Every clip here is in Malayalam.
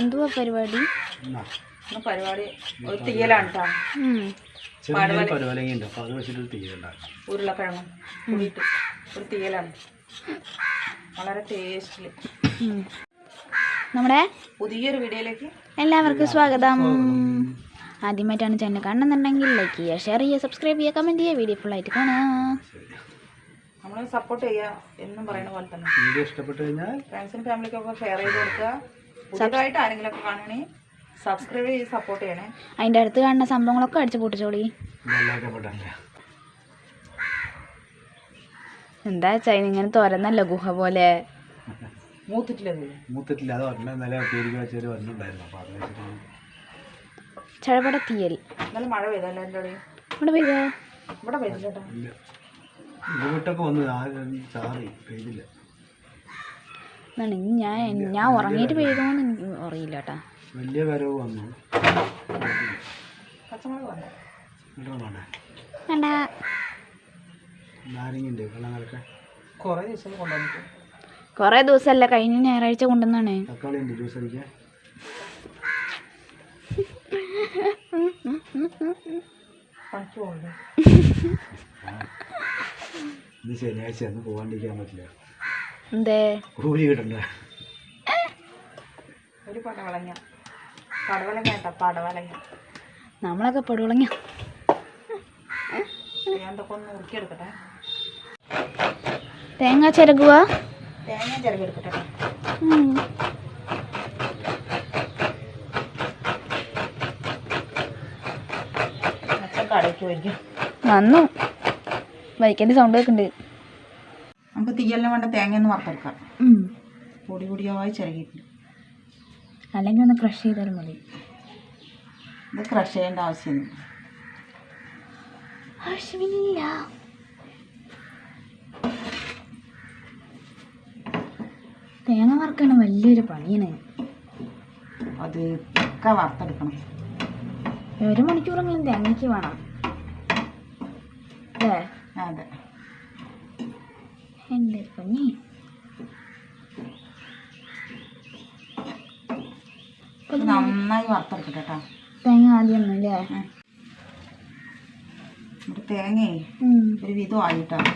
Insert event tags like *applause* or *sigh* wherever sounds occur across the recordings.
എന്തുവാ പരിപാടി? പരിപാടി ഒരു തീയലാണ് കേട്ടോ ഉം. ചെറിയൊരു പരുവലങ്ങയുണ്ട്. അപ്പോൾ അത് വെച്ചിട്ടൊരു തീരുണ്ടാക്കാം ഉരുളക്കിഴങ്ങും കൂടിയിട്ട് ഒരു തീയലാണ്. വളരെ ടേസ്റ്റിൽ. നമ്മുടെ പുതിയൊരു വീഡിയോയിലേക്ക് എല്ലാവർക്കും സ്വാഗതം. ആദ്യമായിട്ടാണ് ചാനൽ കാണുന്നുണ്ടെങ്കിൽ ലൈക്ക് ചെയ്യുക ഷെയർ ചെയ്യുക സബ്സ്ക്രൈബ് ചെയ്യുക കമന്റ് ചെയ്യുക. വീഡിയോ ഫുള്ളായിട്ട് കാണാം. നമ്മൾ സപ്പോർട്ട് ചെയ്യുക എന്നും പറയുന്ന പോലെ തന്നെ. വീഡിയോ ഇഷ്ടപ്പെട്ടു കഴിഞ്ഞാൽ ഫ്രണ്ട്സിനും ഫാമിലിക്കൊക്കെ ഷെയർ ചെയ്ത് കൊടുക്കുക. പുതിയതായിട്ട് ആരെങ്കിലുമൊക്കെ കാണണേ സബ്സ്ക്രൈബ് ചെയ്ത് സപ്പോർട്ട് ചെയ്യണേ. അതിന്റെ അടുത്ത് കാണുന്ന സംഭവങ്ങളൊക്കെ അടിച്ചു പൊട്ടിച്ചോളി. എന്താ വെച്ചാൽ ഇങ്ങനെ തുറന്നല്ലോ ഗുഹ പോലെ? മൂത്തിട്ടില്ല അത് ഒരെണ്ണം ഇന്നലെ പേരിക്ക് വെച്ചൊരു ഒരെണ്ണുണ്ടായിരുന്നു അപ്പോൾ അത് വെച്ചിട്ട് ചഴപട തീയൽ. എന്നാലും മഴ പെയ്തല്ലോ എന്റെ ഇവിടെ പെയ്തോ? ഇവിടെ പെയ്തില്ല കേട്ടോ. ഇല്ല. ഇങ്ങോട്ടൊക്കെ വന്നു ചാറി പെയ്തില്ല. എന്നാണ്? ഇനി ഞാൻ ഞാൻ ഉറങ്ങിയിട്ട് പെയ്തോന്ന് എനിക്ക് അറിയില്ല കേട്ടാ. വലിയ വരവ് വന്നു. വേണ്ടേ. നാരങ്ങയുണ്ട്. കുറേ ദിവസം കൊണ്ടുവന്നിട്ട് കുറേ ദിവസമല്ല. കഴിഞ്ഞ ഞായറാഴ്ച കൊണ്ടുവന്നാണ്. തക്കാളി ഉണ്ട്. ജ്യൂസ് അടിക്കാൻ. ശനിയാഴ്ച അന്ന് പോകാണ്ടിരിക്കാൻ പറ്റില്ല. എന്തേ കൂലി കിട്ടണ്ടേ ഒരു പടവളങ്ങ പടവലങ്ങ കേട്ടോ പടവലങ്ങ. നമ്മളൊക്കെ പടവളങ്ങ ഞാൻ എന്തൊക്കെ ഒന്ന് ഉറുക്കിയെടുക്കട്ടെ തേങ്ങ ചിരകുക തേങ്ങ ചിരകി എടുക്കട്ടെ ഉം. അച്ഛൻ കടയ്ക്ക് പോയിരിക്കും വന്നു. ബൈക്കിന്റെ സൗണ്ട് കേൾക്കുന്നുണ്ട് നമുക്ക് തീയലിന് വേണ്ട തേങ്ങ എന്ന് വറുത്തെടുക്കാം. പൊടി പൊടിയായി ചിരകിയിട്ടുണ്ട്. അല്ലെങ്കിൽ ഒന്ന് ക്രഷ് ചെയ്താൽ മതി. ഇത് ക്രഷ് ചെയ്യേണ്ട ആവശ്യമില്ല ആവശ്യമില്ല. തേങ്ങ വറുക്കണ വലിയൊരു പണിയാണ്. അത് ഒക്കെ വറുത്തെടുക്കണം. ഒരു മണിക്കൂറെങ്കിലും തേങ്ങയ്ക്ക് വേണം. അല്ലേ? അതെ. പണി ഇത് നന്നായി വറുത്തെടുക്കട്ടെ കേട്ടോ തേങ്ങ ആദ്യം അല്ലേ. എന്നിട്ട് തേങ്ങയെ ഒരു വിധം ആയിട്ടാണ്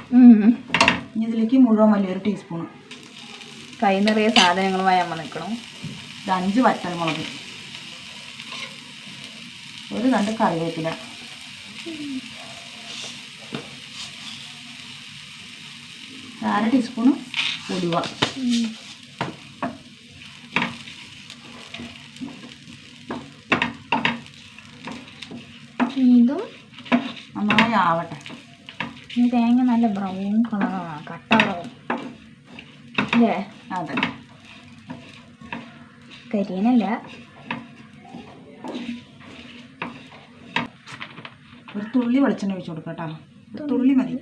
ഇനി ഇതിലേക്ക് മുഴുവൻ വലിയ ഒരു ടീസ്പൂൺ കൈ നിറയെ സാധനങ്ങളുമായി അമ്മ നിൽക്കണം. ഇത് അഞ്ച് വറ്റൽമുളക്. ഒരു രണ്ട് കറിവേപ്പില. അര ടീസ്പൂണ് ഉലുവ. ഇതും നന്നായി ആവട്ടെ. ഈ തേങ്ങ നല്ല ബ്രൗൺ കളറാണ് കട്ട കളറും അല്ലേ അതെ. കരിയനല്ല. ഒരു തുള്ളി വെളിച്ചെണ്ണ ഒഴിച്ചു കൊടുക്കാം കേട്ടോ. ഒരു തുള്ളി മതി.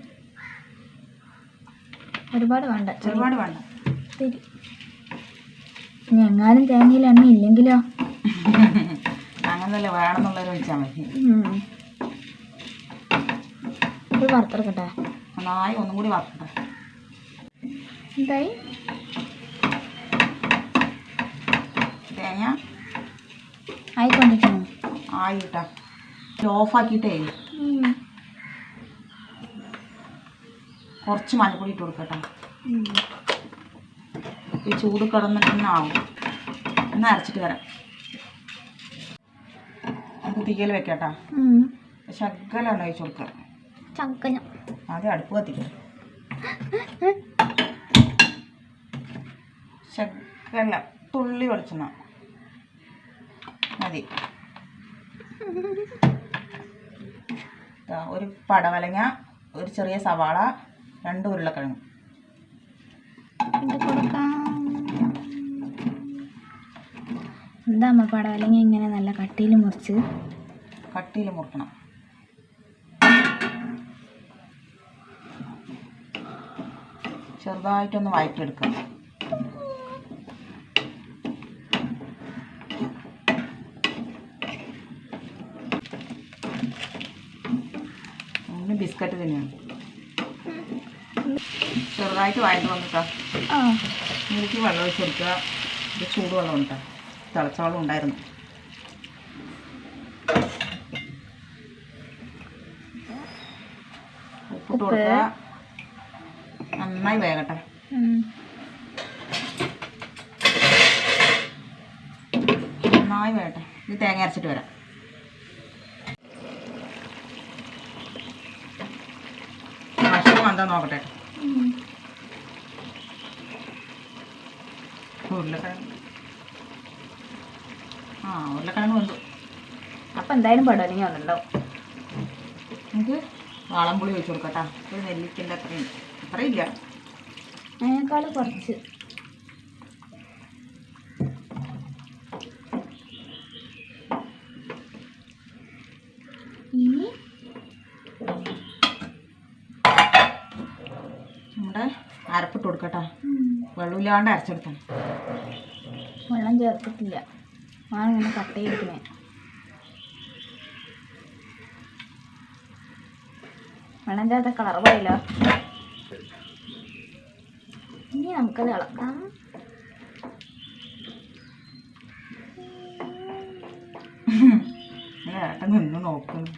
ഒരുപാട് വേണ്ട. ഒരുപാട് വേണ്ട. ശരി. ഇനി എങ്ങാനും തേങ്ങയിൽ എണ്ണ ഇല്ലെങ്കിലോ? അങ്ങനല്ലേ വേണമെന്നുള്ളവർ വെച്ചാൽ മതി. ഇത് വറുത്തെടുക്കട്ടെ? നന്നായി ഒന്നും കൂടി വറുത്തട്ടെ എന്തായി? തേങ്ങ ആയിക്കൊണ്ടിരിക്കുന്നു. ആയിട്ടാ ഓഫാക്കിയിട്ടേ. കുറച്ച് മഞ്ഞപ്പൊടി ഇട്ട് കൊടുക്കട്ടോ ഈ ചൂട് കിടന്നിട്ട് തന്നെ ആവും ഒന്ന് അരച്ചിട്ട് വരാം. നമുക്ക് തീയൽ വെക്കട്ടാ. ശകലാണ് ഒഴിച്ച് കൊടുക്കുക ചക്കഞ്ഞ ആദ്യം അടുപ്പ് കത്തിക്കാം ശകലം. തുള്ളി വെളിച്ചെണ്ണ. മതി. *laughs* ഒരു പടവലങ്ങ ഒരു ചെറിയ സവാള രണ്ട് ഉരുളക്കിഴങ്ങ്. ഇത് കൊടുക്കാം. എന്താ അമ്മ പടം? അല്ലെങ്കിൽ ഇങ്ങനെ നല്ല കട്ടിയിൽ മുറിച്ച്. കട്ടിയിൽ മുറിക്കണം. ചെറുതായിട്ടൊന്ന് വഴറ്റിയെടുക്കാം ബിസ്ക്കറ്റ് തന്നെയാണ്. ചെറുതായിട്ട് വായിട്ട് വന്നിട്ടാ. ഇതിലേക്ക് വെള്ളം ഒഴിച്ച് കൊടുക്കുക. ഇത് ചൂടുവെള്ളം ഉണ്ടാ തിളച്ചവെള്ളം ഉണ്ടായിരുന്നു. ഉപ്പിട്ട് കൊടുക്കുക. നന്നായി വേകട്ടെ. നന്നായി വേകട്ടെ. ഇത് തേങ്ങ അരച്ചിട്ട് വരാം. മഷ്റൂം എന്താ നോക്കട്ടെ. ഉരുളക്കിഴങ്ങ്. ആ ഉരുളക്കിഴങ്ങ് വന്നു അപ്പം എന്തായാലും പടവലങ്ങ വന്നിട്ടുണ്ടാവും. നമുക്ക് വാളംപുളി ഒഴിച്ച് കൊടുക്കട്ടാ. ഒരു നെല്ലിക്കന്റെ അത്രയും. അത്രയില്ല അതിനേക്കാൾ കുറച്ച്. ഇനി നമ്മുടെ അരപ്പിട്ട് കൊടുക്കട്ടാ. വെള്ളമില്ലാണ്ട് അരച്ചെടുത്താണ് വെള്ളം ചേർത്തിട്ടില്ല. ആണ് ഇങ്ങനെ കട്ട് ചെയ്തിരിക്കുന്നത് വെള്ളം ചേർത്ത കളർ പോയില്ല. ഇനി നമുക്കത് ഇളക്കാം. *laughs* ഇങ്ങനെ ഏട്ടൻ നിന്ന് നോക്കുന്നു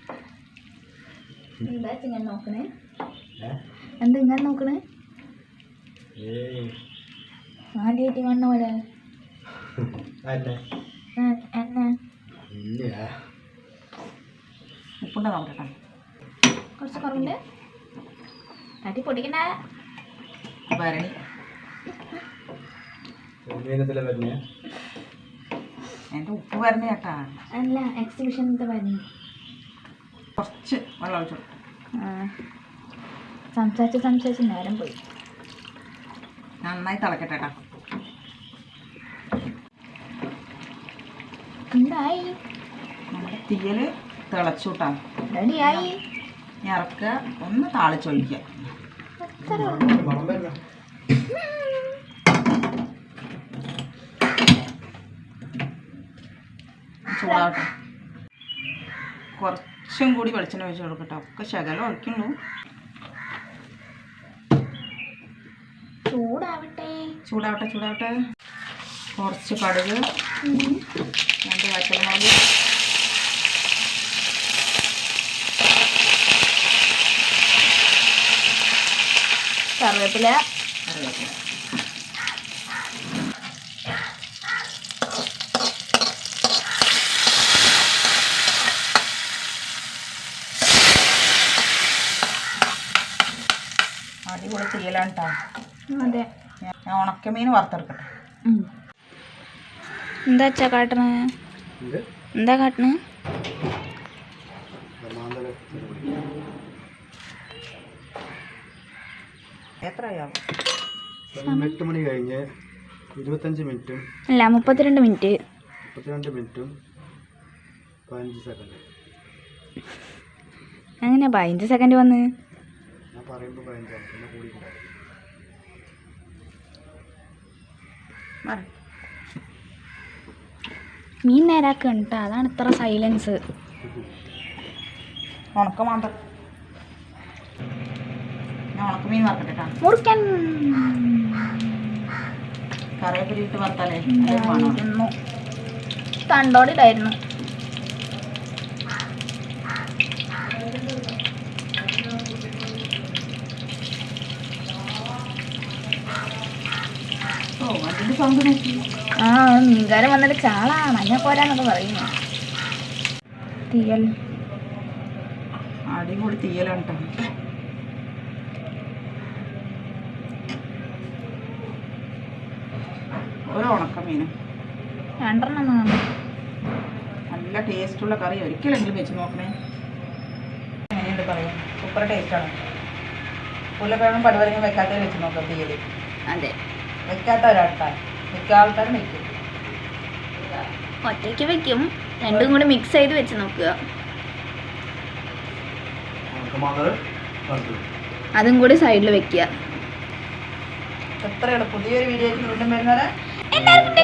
എന്താ ഇങ്ങനെ നോക്കണേ? എന്താ ഇങ്ങനെ നോക്കണേ? ഏയ്. ആദ്യമായിട്ട് കാണുന്ന പോലെ അല്ലേ ആ, എന്നാ ഇല്ല ഉപ്പുണ്ടോ നോക്കട്ടെ കുറച്ച് കുറവുണ്ട്. തട്ടി പൊടിക്കണ്ട. ഭരണി എന്റെ ഉപ്പ് ഭരണി കേട്ടാ. അല്ല എക്സിബിഷനത്തെ കുറച്ച് വെള്ളം ഒഴിച്ചു സംസാരിച്ച് സംസാരിച്ച് നേരം പോയി. നന്നായി തിളക്കട്ടെ ചേട്ടാ എന്തായി നമ്മുടെ തീയൽ തിളച്ചു കൂട്ടാ റെഡിയായി ഇറക്കുക ഒന്ന് താളിച്ചൊഴിക്കുക ചൂടാവട്ടെ. കുറച്ചും കൂടി വെളിച്ചെണ്ണ വെച്ച് കൊടുക്കട്ടെ. ഒക്കെ ശകലം ഒഴിക്കുള്ളൂ. ചൂടാവട്ടെ. ചൂടാവട്ടെ ചൂടാവട്ടെ. കുറച്ച് കടുക്. രണ്ട് വറ്റൽമുളക് കറിവേപ്പില കറിവേപ്പില. അടിപൊളി തീയലാണ് കേട്ടോ അതെ. ഞാൻ ഉണക്കമീൻ വറുത്തെടുക്കട്ടെ. എന്താ അച്ഛാ കാട്ടണ? എന്താ? കാട്ടണ? എട്ട് മണി കഴിഞ്ഞ് ഇരുപത്തഞ്ച് മിനിറ്റും അല്ല മുപ്പത്തിരണ്ട് മിനിറ്റ്. മുപ്പത്തിരണ്ട് മിനിറ്റും പതിനഞ്ച് സെക്കൻഡ്. അങ്ങനെ പതിനഞ്ച് സെക്കൻഡ് വന്ന്? ഞാൻ പറയുമ്പോൾ പതിനഞ്ചാണ് പിന്നെ കൂടി മതി. മീൻ നേരാക്കണം കേട്ടോ അതാണ് ഇത്ര സൈലൻസ് ഉണക്ക മാത്രം. വറുക്കട്ടെ മുറിക്കൻ. കറിവേപ്പില ഇട്ട് വറുത്താലേ? കണ്ടോടിലായിരുന്നു ഓ അതിന്റെ സൗണ്ട് നോക്കി. ആ മീൻകാരൻ വന്നിട്ട് ചാള മഞ്ഞ പോരാന്നൊക്കെ പറയുന്നു. തീയൽ. അടിപൊളി തീയലാണ് ഒരു ഉണക്കമീനും രണ്ടെണ്ണം കാണും നല്ല ടേസ്റ്റുള്ള കറി. ഒരിക്കലെങ്കിലും വെച്ച് നോക്കണേ. എങ്ങനെയുണ്ട് പറയും സൂപ്പർ ടേസ്റ്റാണ് ഉരുളക്കിഴങ്ങും പടുവരങ്ങും വെക്കാത്തവർ വെച്ച് നോക്കാം തീയൽ അതെ. വെക്കാത്ത ഒരാൾക്കാർ മിക്ക ആൾക്കാരും വെക്കും. ഒറ്റയ്ക്ക് വെക്കും. രണ്ടും കൂടി മിക്സ് ചെയ്ത് വെച്ച് നോക്കുക. അതും കൂടി സൈഡിൽ വെക്കുക. എത്രയാണ് പുതിയൊരു വീഡിയോയ്ക്ക് വീണ്ടും വരുന്നത് എല്ലാവർക്കും